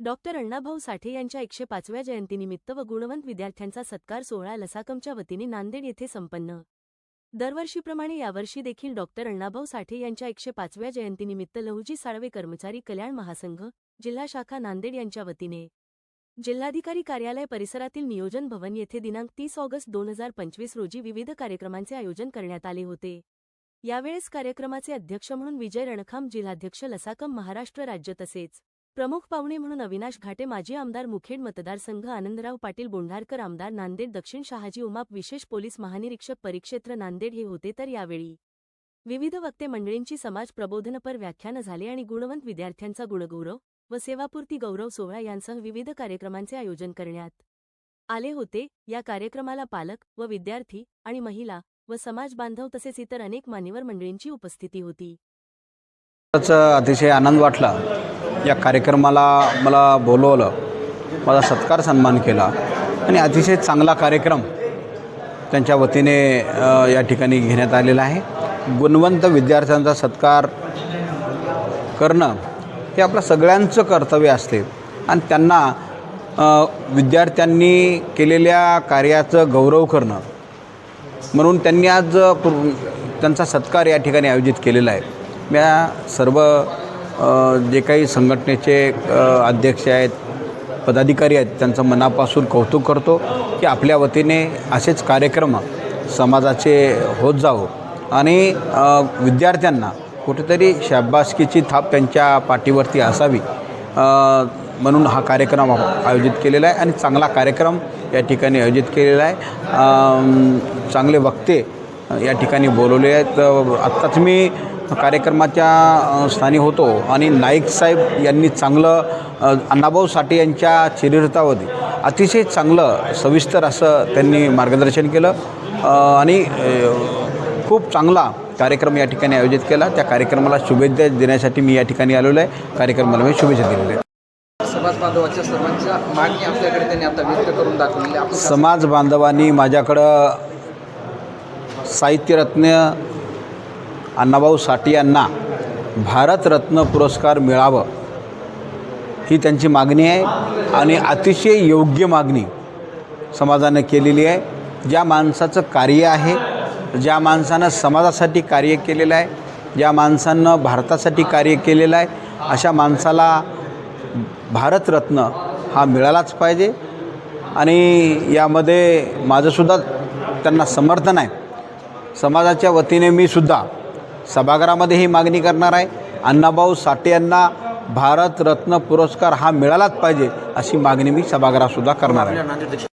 Doctor Annabhau Sathe यांच्या एकशे पाचव्या जयंतीनिमित्त व गुणवंत विद्यार्थ्यांचा सत्कार सोहळा लसाकमच्या वतीने नांदेड येथे संपन्न. दरवर्षीप्रमाणे यावर्षी देखील डॉक्टर अण्णाभाऊ साठे यांच्या एकशे पाचव्या जयंतीनिमित्त लहुजी साळवे कर्मचारी कल्याण महासंघ जिल्हा शाखा नांदेड यांच्या वतीने. जिल्हाधिकारी कार्यालय परिसरातील नियोजन भवन येथे दिनांक तीस ऑगस्ट दोन हजार पंचवीस रोजी विविध कार्यक्रमांचे आयोजन करण्यात आले होते. यावेळेस कार्यक्रमाचे अध्यक्ष म्हणून विजय रणखाम जिल्हाध्यक्ष लसाकम महाराष्ट्र राज्य तसेच प्रमुख पाहुणे म्हणून अविनाश घाटे माजी आमदार मुखेड मतदारसंघ आनंदराव पाटील बोंढारकर आमदार नांदेड दक्षिण शहाजी उमाप विशेष पोलीस महानिरीक्षक परिक्षेत्र नांदेड हे होते तर यावेळी. विविध वक्ते मंडळींची समाज प्रबोधनपर व्याख्यानं झाले आणि गुणवंत विद्यार्थ्यांचा गुणगौरव व सेवापूर्ती गौरव सोहळा यांसह विविध कार्यक्रमांचे आयोजन करण्यात आले होते. या कार्यक्रमाला पालक व विद्यार्थी आणि महिला व समाज बांधव तसेच इतर अनेक मान्यवर मंडळींची उपस्थिती होती. अतिशय आनंद वाटला. या कार्यक्रमाला मला बोलवलं. माझा सत्कार सन्मान केला. आणि अतिशय चांगला कार्यक्रम त्यांच्या वतीने या ठिकाणी घेण्यात आलेला आहे. गुणवंत विद्यार्थ्यांचा सत्कार करणं हे आपलं सगळ्यांचं कर्तव्य असते. आणि त्यांना विद्यार्थ्यांनी केलेल्या कार्याचं गौरव करणं. म्हणून त्यांनी आज त्यांचा सत्कार या ठिकाणी आयोजित केलेला आहे. मी सर्व जे काही संघटनेचे अध्यक्ष आहेत पदाधिकारी आहेत त्यांचं मनापासून कौतुक करतो की आपल्या वतीने असेच कार्यक्रम समाजाचे होत जावो. आणि विद्यार्थ्यांना कुठेतरी शाबासकीची थाप त्यांच्या पाठीवरती असावी म्हणून हा कार्यक्रम आयोजित केलेला आहे आणि चांगला कार्यक्रम या ठिकाणी आयोजित केलेला आहे. चांगले वक्ते या ठिकाणी बोलवले आहेत. आत्ताच मी कार्यक्रमाच्या स्थानी होतो आणि नाईक साहेब यांनी चांगलं अण्णाभाऊ साठे यांच्या चरित्रावधी अतिशय चांगलं सविस्तर असं त्यांनी मार्गदर्शन केलं. आणि खूप चांगला कार्यक्रम या ठिकाणी आयोजित केला. त्या कार्यक्रमाला शुभेच्छा देण्यासाठी मी या ठिकाणी आलेलो आहे. कार्यक्रमाला मी शुभेच्छा दिलेल्या आहेत. समाज बांधवाच्या सर्वांच्या मागणी आपल्याकडे त्यांनी आता व्यक्त करून दाखवलेली आहे. आपण समाज बांधवांनी माझ्याकडं साहित्यरत्न अण्णाभाऊ साठे यांना भारतरत्न पुरस्कार मिळावं ही त्यांची मागणी आहे आणि अतिशय योग्य मागणी समाजानं केलेली आहे. ज्या माणसाचं कार्य आहे ज्या माणसानं समाजासाठी कार्य केलेलं आहे ज्या माणसानं भारतासाठी कार्य केलेलं आहे अशा माणसाला भारतरत्न हा मिळालाच पाहिजे. आणि यामध्ये माझंसुद्धा त्यांना समर्थन आहे. समाजाच्या वतीने मी सुद्धा सभागृहामध्ये ही मागणी करणार आहे. अण्णाभाऊ साठे यांना भारतरत्न पुरस्कार हा मिळालाच पाहिजे अशी मागणी मी सभागृहातसुद्धा करणार आहे.